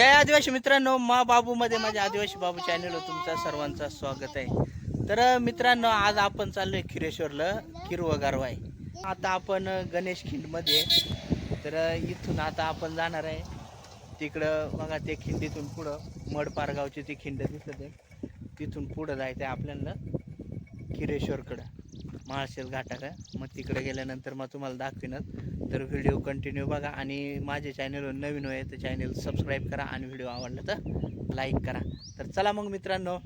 जय आदिवासी मित्रांनो मा बाबूमध्ये माझ्या आदिवासी बाबू चॅनलवर तुमचा सर्वांचा स्वागत आहे. तर मित्रांनो आज आपण चाललोय खिरेश्वरला किरव गारवाय आता आपण गणेश खिंडमध्ये तर इथून आता आपण जाणार आहे. तिकडं बघा ते खिंडीतून पुढं मडपारगावची ती खिंड दिसत आहे तिथून पुढं जायचं आहे आपल्याला खिरेश्वरकडं. महाळशेल घाटाकडं मग तिकडे गेल्यानंतर मग तुम्हाला दाखविनच. तर व्हिडिओ कंटिन्यू बघा आणि माझ्या चॅनलवर नवीन होय तर चॅनल सबस्क्राईब करा आणि व्हिडिओ आवडला तर लाईक करा. तर चला मग मित्रांनो.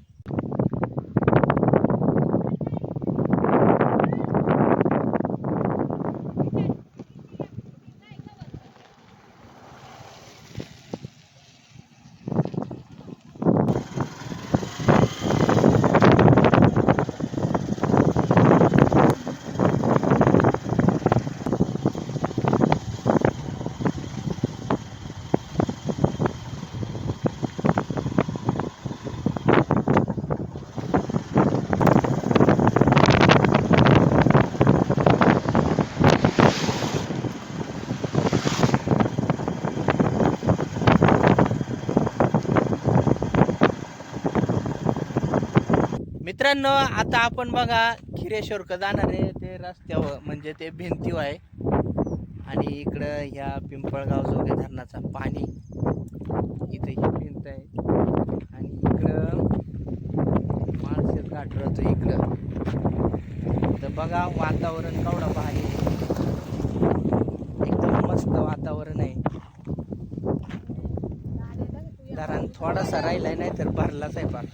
मित्रांनो आता आपण बघा खिरेश्वरकडे जाणार आहे. ते रस्त्यावर म्हणजे ते भिंतीवर आहे. आणि इकडं ह्या पिंपळगाव जोगे धरणाचा पाणी. इथं ही भिंत आहे. आणि इकडं माळशेर घाट इकडं. तर बघा वातावरण केवढं भारी एकदम मस्त वातावरण आहे. धरण थोडासा राहिलाय नाही तर भरलाच आहे पार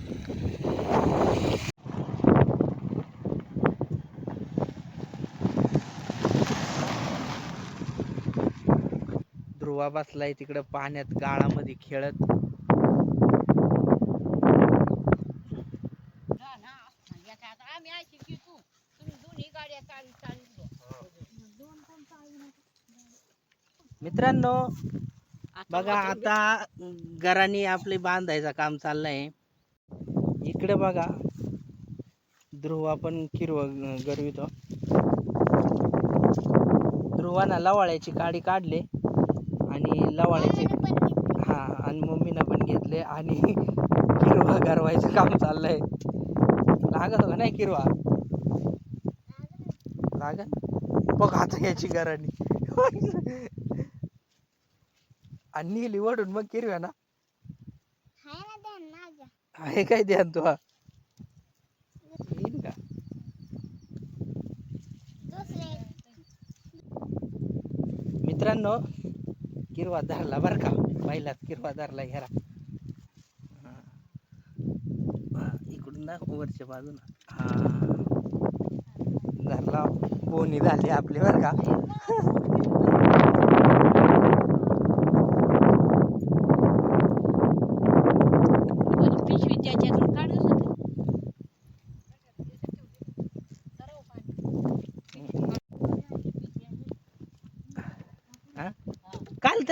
ध्रुवा बसलाय तिकडं पाण्यात गाळामध्ये खेळत. आता आम्ही मित्रांनो बघा आता घराने आपले बांधायचं काम चाललंय. इकडे बघा ध्रुवा पण किरव गरवितो ध्रुवाना लवाळ्याची काडी काढली. आणि लवाळ्याची हा आणि मम्मीनं पण घेतले. आणि किरवा गरवायचं काम चाललंय. लागत का नाही किरवा? लागत बघ आता याची घरानी आणि नेली वडून मग किरव्या ना आहे काय ध्यान तू का? मित्रांनो किरवा धरला बर का पहिलाच किरवा धरला घ्या इकडून ना वरच्या बाजूला हा. धरला कोणी झाली आपली बर का.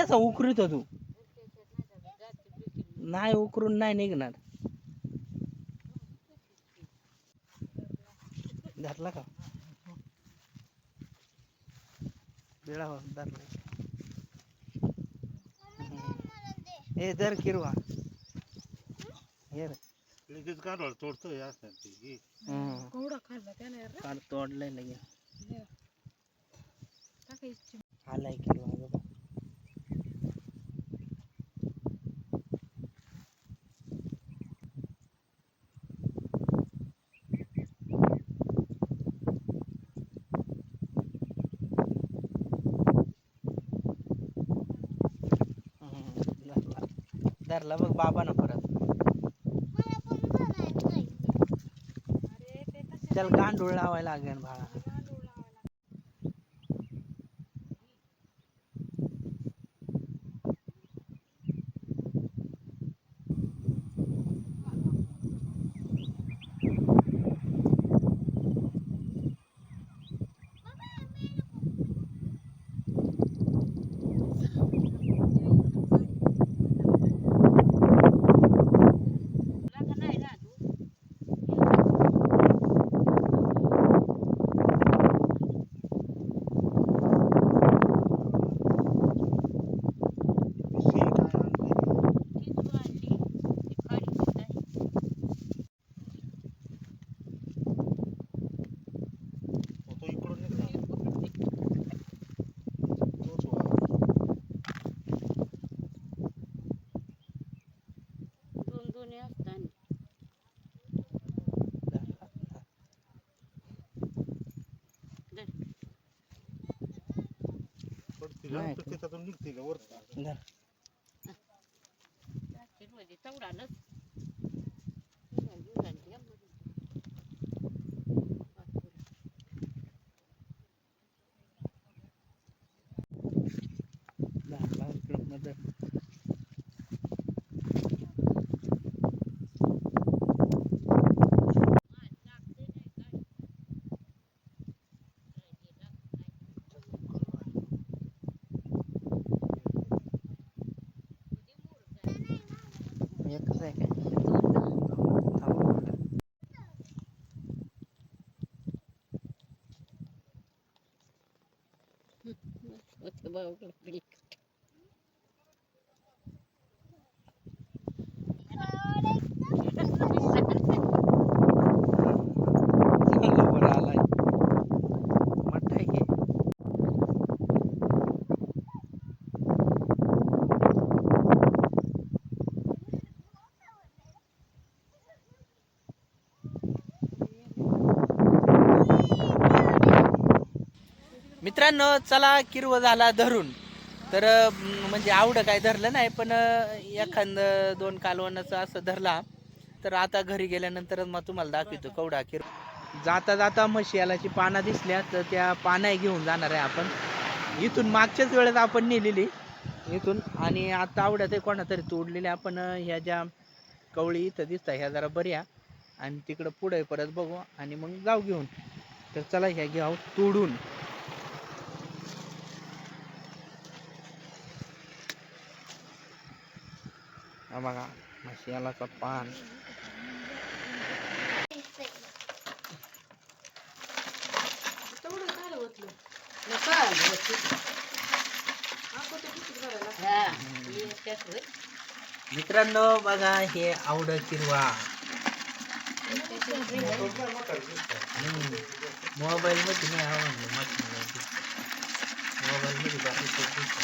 त्याचा उकरीत तू? नाही उकरून नाही निघणार. धरला का? बेळा हो, धरला ए दर किरवा. हे. लगेच गाडवाळ तोडतोय असं ते घे. हम्म. कोवडा खाल्ला त्याने काल तोडलंय लगे आलाय किरवा बघा हम्म, धरला धरला बघ बाबा ना परत त्याला गांडूळ लावायला लागेल बाळा नाही ना तू तिला नाही? त्याच्यातून निघते का धर. म्हणजे. धर, लाव इकडं. होतं बाबा, मित्रांनो चला किरव झाला धरून. तर म्हणजे आवडं काय धरलं नाही पण एखादं दोन कालवणाचं असं धरला. तर आता घरी गेल्यानंतरच मग तुम्हाला दाखवतो कवडा किर जाता जाता म्हशी पानं दिसल्या तर त्या पानाही घेऊन जाणार आहे आपण. इथून मागच्याच वेळेस आपण नेलेली इथून. आणि आता आवड्यात आहे कोणा तरी तोडलेल्या आपण ह्या ज्या कवळी इथं दिसतात ह्या जरा बऱ्या. आणि तिकडं पुढे परत बघू आणि मग जाऊ घेऊन. तर चला ह्या घ्या तोडून. हा बघा म्हशी यालाचा पान हा, हे त्यात होय. मित्रांनो बघा हे आवड किरवा मोबाईल मध्ये नाही आवडलं मोबाईल मध्ये बाकीचं दिसतं.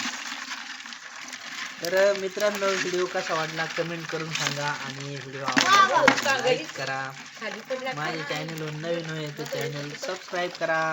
तर मित्रांनो व्हिडिओ कसा वाटला कमेंट करून सांगा आणि व्हिडिओ आवडला लाईक करा. माझ्या चॅनलवर नवीन होय तर चॅनल सबस्क्राईब करा.